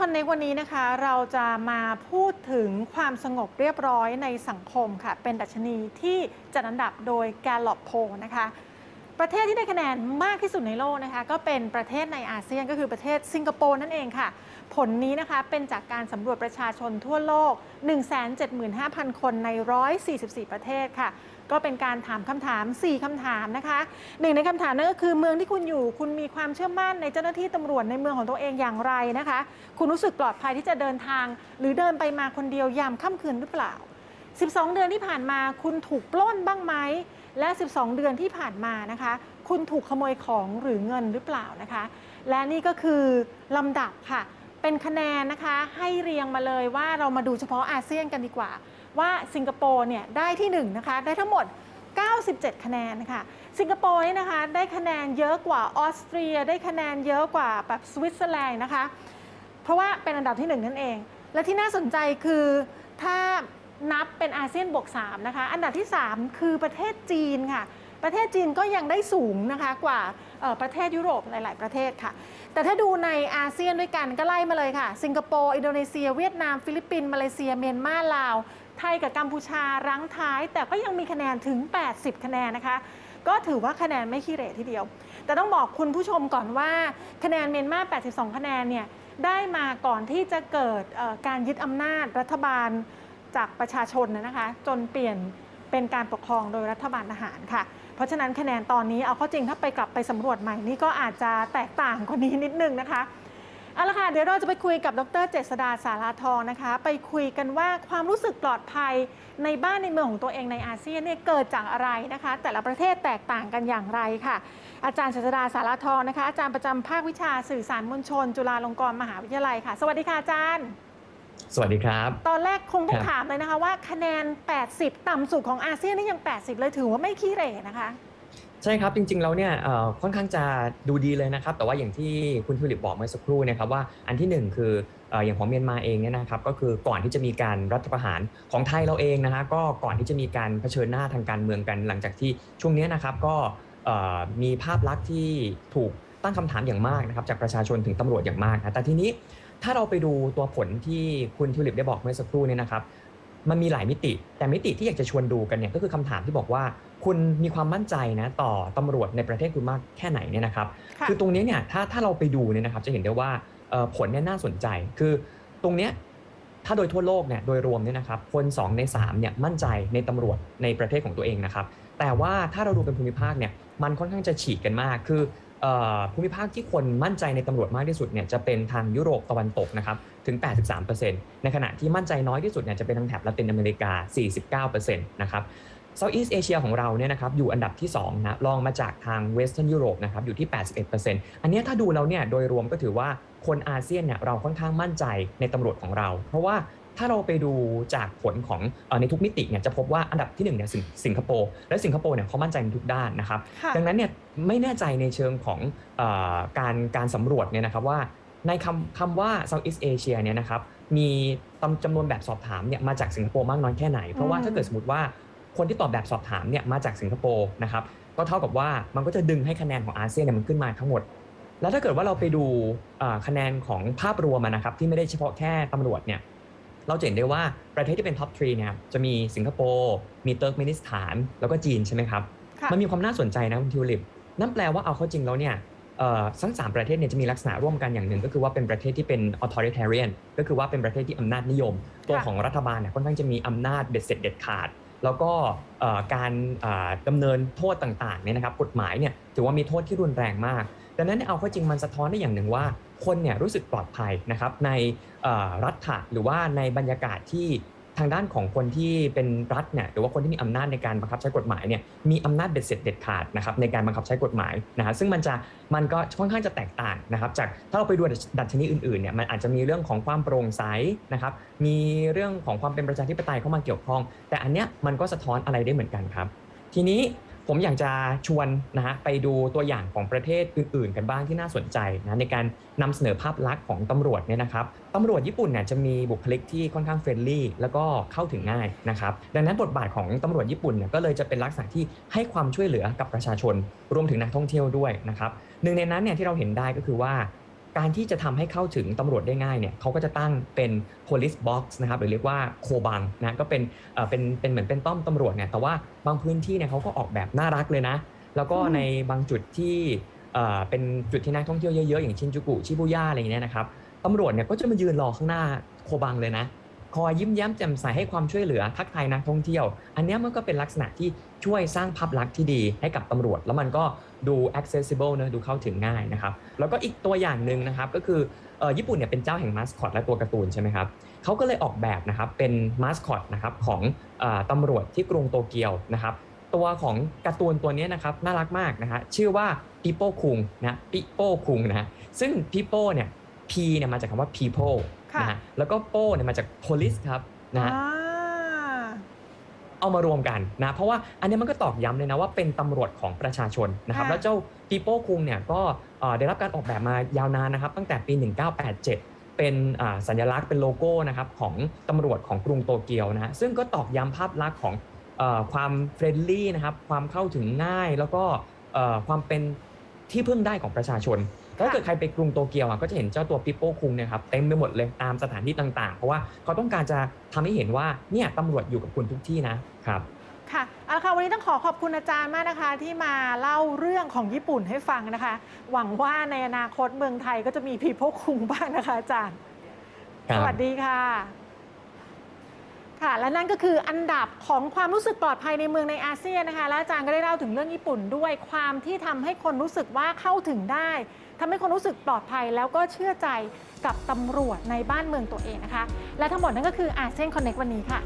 Connect วันนี้นะคะ เราจะมาพูดถึงความสงบเรียบร้อยในสังคมค่ะ เป็นดัชนีที่จัดอันดับโดย Gallup Poll นะคะ ประเทศที่ได้คะแนนมากที่สุดในโลกนะคะ ก็เป็นประเทศในอาเซียนก็คือประเทศสิงคโปร์นั่นเองค่ะ ผลนี้นะคะเป็นจากการสำรวจประชาชนทั่วโลก 175,000 คนใน 144 ประเทศค่ะ ก็เป็นการถามคำถาม 4คำถามนะคะหนึ่งในคำถามนั่นก็คือเมืองที่คุณอยู่คุณมีความเชื่อมั่นในเจ้าหน้าที่ตำรวจในเมืองของตัวเองอย่างไรนะคะ คุณรู้สึกปลอดภัยที่จะเดินทาง หรือเดินไปมาคนเดียวยามค่ำคืนหรือเปล่า 12 เดือนที่ผ่านมา คุณถูกปล้นบ้างไหมและ 12 เดือนที่ผ่านมานะคะ คุณถูกขโมยของหรือเงินหรือเปล่านะคะ และนี่ก็คือลำดับค่ะ เป็นคะแนนนะคะให้เรียงมาเลยว่าเรามาดูเฉพาะอาเซียนกันดีกว่า ว่าสิงคโปร์เนี่ยได้ที่1นะคะได้ทั้งหมด 97 คะแนนค่ะ สิงคโปร์นี่นะคะได้คะแนนเยอะกว่าออสเตรีย ได้คะแนนเยอะกว่าแบบสวิตเซอร์แลนด์นะคะ เพราะว่าเป็นอันดับที่ 1 นั่นเอง และที่น่าสนใจคือถ้านับเป็นอาเซียนบวก3นะคะ อันดับที่ 3 คือประเทศจีนค่ะ ประเทศจีนก็ยังได้สูงนะคะกว่าประเทศยุโรปหลาย ๆ ประเทศค่ะ แต่ถ้าดูในอาเซียนด้วยกันก็ไล่มาเลยค่ะ สิงคโปร์ อินโดนีเซีย เวียดนาม ฟิลิปปินส์ มาเลเซีย เมียนมา ลาว ไทยกับกัมพูชารั้งท้าย แต่ก็ยังมีคะแนนถึง 80 คะแนนนะคะ ก็ถือว่าคะแนนไม่ขี้เหร่ทีเดียว แต่ต้องบอกคุณผู้ชมก่อนว่าคะแนนเมียนมา82 คะแนนเนี่ยได้มาก่อนที่จะเกิดการยึดอำนาจรัฐบาลจากประชาชนนะนะคะจนเปลี่ยนเป็นการปกครองโดยรัฐบาลทหารค่ะ เพราะฉะนั้นคะแนนตอนนี้เอาเข้าจริงถ้าไปกลับไปสำรวจใหม่นี่ก็อาจจะแตกต่างกว่านี้นิดนึงนะคะ เอาละค่ะ เดี๋ยวเราจะไปคุยกับดรเจษดาสาราทองนะคะ ไปคุยกันว่าความรู้สึกปลอดภัยในบ้านในเมืองของตัวเองในอาเซียนเนี่ยเกิดจากอะไรนะคะ แต่ละประเทศแตกต่างกันอย่างไรค่ะ อาจารย์เจษดาสาราทองนะคะอาจารย์ประจำภาควิชาสื่อสารมวลชน จุฬาลงกรณ์มหาวิทยาลัยค่ะ สวัสดีค่ะอาจารย์ สวัสดีครับ ตอนแรกคงต้องครับถามเลยนะคะว่าคะแนน 80 ต่ำสุดของอาเซียนนี่ยัง 80 เลยถือว่าไม่ขี้เหร่นะคะ ใช่ครับจริงๆแล้วเนี่ยค่อนข้างจะดูดีเลยนะครับ แต่ว่าอย่างที่คุณทิวลิปบอกเมื่อสักครู่นะครับว่าอันที่หนึ่งคืออย่างของเมียนมาเองเนี่ยนะครับก็คือก่อนที่จะมีการรัฐประหารของไทยเราเองนะฮะก็ก่อนที่จะมีการเผชิญหน้าทางการเมืองกันหลังจากที่ช่วงเนี้ยนะครับก็มีภาพลักษณ์ที่ถูกตั้งคำถามอย่างมากนะครับจากประชาชนถึงตำรวจอย่างมากนะแต่ทีนี้ถ้าเราไปดูตัวผลที่คุณทิวลิปได้บอกเมื่อสักครู่เนี่ยนะครับ มันมีหลายมิติ แต่มิติที่อยากจะชวนดูกันเนี่ยก็คือคำถามที่บอกว่า คุณมีความมั่นใจนะต่อตำรวจในประเทศคุณมากแค่ไหนเนี่ยนะครับค่ะอตรงนี้เนี่ยถ้าถ้าเราไปดูเนี่ยนะครับจะเห็นได้ว่าเอ่อผลเนี่ยน่าสนใจ คือตรงเนี้ยถ้าโดยทั่วโลกเนี่ยโดยรวมเนี่ยนะครับคน 2 ใน3เนี่ยมั่นใจในตำรวจในประเทศของตัวเองนะครับ แต่ว่าถ้าเราดูเป็นภูมิภาคเนี่ยมันค่อนข้างจะฉีกกันมาก คือเอ่อภูมิภาคที่คนมั่นใจในตำรวจมากที่สุดเนี่ยจะเป็นทางยุโรปตะวันตกนะครับถึง 83%ในขณะที่มั่นใจน้อยที่สุดเนี่ยจะเป็นทางแถบละตินอเมริกา 49%นะครับ Southeast Asia ของเราเนี่ยนะครับอยู่อันดับที่2นะรองมาจากทาง Western Europe นะครับอยู่ที่ 81%อันเนี้ยถ้าดูแล้วเนี่ยโดยรวมก็ถือว่าคนอาเซียนเนี่ยเราค่อนข้างมั่นใจในตำรวจของเรา เพราะว่าถ้าเราไปดูจากผลของเออในทุกมิติเนี่ยจะพบว่าอันดับที่1เนี่ยสิงสิงคโปร์และสิงคโปร์เนี่ยเขามั่นใจในทุกด้านนะครับค่ะดังนั้นเนี่ยไม่แน่ใจในเชิงของเออการการสำรวจเนี่ยนะครับว่าในคำคำว่า Southeast Asia เนี่ยนะครับมีจำจำนวนแบบสอบถามเนี่ยมาจากสิงคโปร์มากน้อยแค่ไหน เพราะว่าอืมถ้าเกิดสมมติว่า คนที่ตอบแบบสอบถามเนี่ยมาจากสิงคโปร์นะครับก็เท่ากับว่ามันก็จะดึงให้คะแนนของอาเซียนเนี่ยมันขึ้นมาทั้งหมด แล้วถ้าเกิดว่าเราไปดูเอ่อคะแนนของภาพรวมอะนะครับที่ไม่ได้เฉพาะแค่ตำรวจเนี่ยเราจะเห็นได้ว่าประเทศที่เป็นท็อปทรีเนี่ยจะมีสิงคโปร์มีเติร์กเมนิสถาน แล้วก็จีนใช่ไหมครับค่ะมันมีความน่าสนใจนะคุณทิวลิปนั่นแปลว่าเอาเข้าจริงแล้วเนี่ยเอ่อทั้งสามประเทศเนี่ยจะมีลักษณะร่วมกันอย่างหนึ่ง ก็คือว่าเป็นประเทศที่เป็น authoritarian ก็คือว่าเป็นประเทศที่อำนาจนิยม ตัวค่ะของรัฐบาลเนี่ยค่อนข้างจะมีอำนาจเด็ดเสร็จเด็ดขาด แล้วก็การเอ่อดำเนินโทษต่างๆเนี่ยนะครับกฎหมายเนี่ยถือว่ามีโทษที่รุนแรงมาก ดังนั้นเอาข้อจริงมันสะท้อนได้อย่างหนึ่งว่า คนเนี่ยรู้สึกปลอดภัยนะครับในรัฐะหรือว่าในบรรยากาศที่ ทางด้านของคนที่เป็นรัฐเนี่ยหรือว่าคนที่มีอำนาจในการบังคับใช้กฎหมายเนี่ยมีอำนาจเด็ดเสร็จเด็ดขาดนะครับในการบังคับใช้กฎหมายนะฮะซึ่งมันจะมันก็ค่อนข้างจะแตกต่างนะครับจากถ้าเราไปดูดัชนีอื่นๆเนี่ยมันอาจจะมีเรื่องของความโปร่งใสนะครับมีเรื่องของความเป็นประชาธิปไตยเข้ามาเกี่ยวข้อง แต่อันเนี้ยมันก็สะท้อนอะไรได้เหมือนกันครับ ทีนี้ ผมอยากจะชวนนะฮะไปดูตัวอย่างของประเทศอื่นๆ กันบ้างที่น่าสนใจนะในการนำเสนอภาพลักษณ์ของตำรวจเนี่ยนะครับตำรวจญี่ปุ่นเนี่ยจะมีบุคลิกที่ค่อนข้างเฟรนลี่แล้วก็เข้าถึงง่ายนะครับดังนั้นบทบาทของตำรวจญี่ปุ่นเนี่ยก็เลยจะเป็นลักษณะที่ให้ความช่วยเหลือกับประชาชน รวมถึงนักท่องเที่ยวด้วยนะครับหนึ่งในนั้นเนี่ยที่เราเห็นได้ก็คือว่า การที่จะทำให้เข้าถึงตำรวจได้ง่ายเนี่ยเขาก็จะตั้งเป็น police box นะครับหรือเรียกว่าโคบังนะก็เป็นเอ่อเป็นเป็นเหมือนเป็นต้อมตำรวจเนี่ยแต่ว่าบางพื้นที่เนี่ยเขาก็ออกแบบน่ารักเลยนะ แล้วก็อืมในบางจุดที่เอ่อเป็นจุดที่นักท่องเที่ยวเยอะๆอย่างชินจูกุชิบุย่าอะไรอย่างเงี้ยนะครับตำรวจเนี่ยก็จะมายืนรอข้างหน้าโคบังเลยนะ คอยยิ้มแย้มแจ่มใสให้ความช่วยเหลือทักทายนักท่องเที่ยว อันนี้มันก็เป็นลักษณะที่ช่วยสร้างภาพลักษณ์ที่ดีให้กับตำรวจ แล้วมันก็ดู accessible นะดูเข้าถึงง่ายนะครับ แล้วก็อีกตัวอย่างหนึ่งนะครับก็คือญี่ปุ่นเนี่ยเป็นเจ้าแห่งมาสคอตและตัวการ์ตูนใช่ไหมครับเขาก็เลยออกแบบนะครับเป็นมาสคอตนะครับของออตำรวจที่กรุงโตเกียวนะครับตัวของการ์ตูนตัวนี้นะครับน่ารักมากนะฮะชื่อว่าปิโป้คุงนะปิโป้คุงนะซึ่งปิโป้เนี่ย P เนี่ยมาจากคำว่า people นะฮะแล้วก็โป้เนี่ยมาจาก police ครับนะฮะอ่าเอามารวมกันนะเพราะว่าอันนี้มันก็ตอกย้ำเลยนะว่าเป็นตำรวจของประชาชนนะครับค่ะแล้วเจ้าปีโป้คุงเนี่ยก็เอ่อได้รับการออกแบบมายาวนานนะครับตั้งแต่ปี 1987 เป็นอ่าสัญลักษณ์เป็นโลโก้นะครับของตำรวจของกรุงโตเกียวนะฮะซึ่งก็ตอกย้ำภาพลักษณ์ของเออความเฟรนลี่นะครับความเข้าถึงง่ายแล้วก็เอ่อความเป็นที่พึ่งได้ของประชาชน ถ้าเกิดใครไปกรุงโตเกียวอะก็จะเห็นเจ้าตัวปิโป้คุงเนี่ยครับเต็มไปหมดเลยตามสถานที่ต่างๆ เพราะว่าเขาต้องการจะทำให้เห็นว่าเนี่ยตำรวจอยู่กับคุณทุกที่นะครับค่ะเอาละค่ะวันนี้ต้องขอขอบคุณอาจารย์มากนะคะ ที่มาเล่าเรื่องของญี่ปุ่นให้ฟังนะคะ หวังว่าในอนาคตเมืองไทยก็จะมีพีพกคุงบ้างนะคะอาจารย์ครัสบวัสดีค่ะ ค่ะ และนั่นก็คืออันดับของความรู้สึกปลอดภัยในเมืองในอาเซียนนะคะ และอาจารย์ก็ได้เล่าถึงเรื่องญี่ปุ่นด้วยความที่ทำให้คนรู้สึกว่าเข้าถึงได้ทำให้คนรู้สึกปลอดภัยแล้วก็เชื่อใจกับตำรวจในบ้านเมืองตัวเองนะคะ และทั้งหมดนั่นก็คืออาเซียนคอนเน็กวันนี้ค่ะ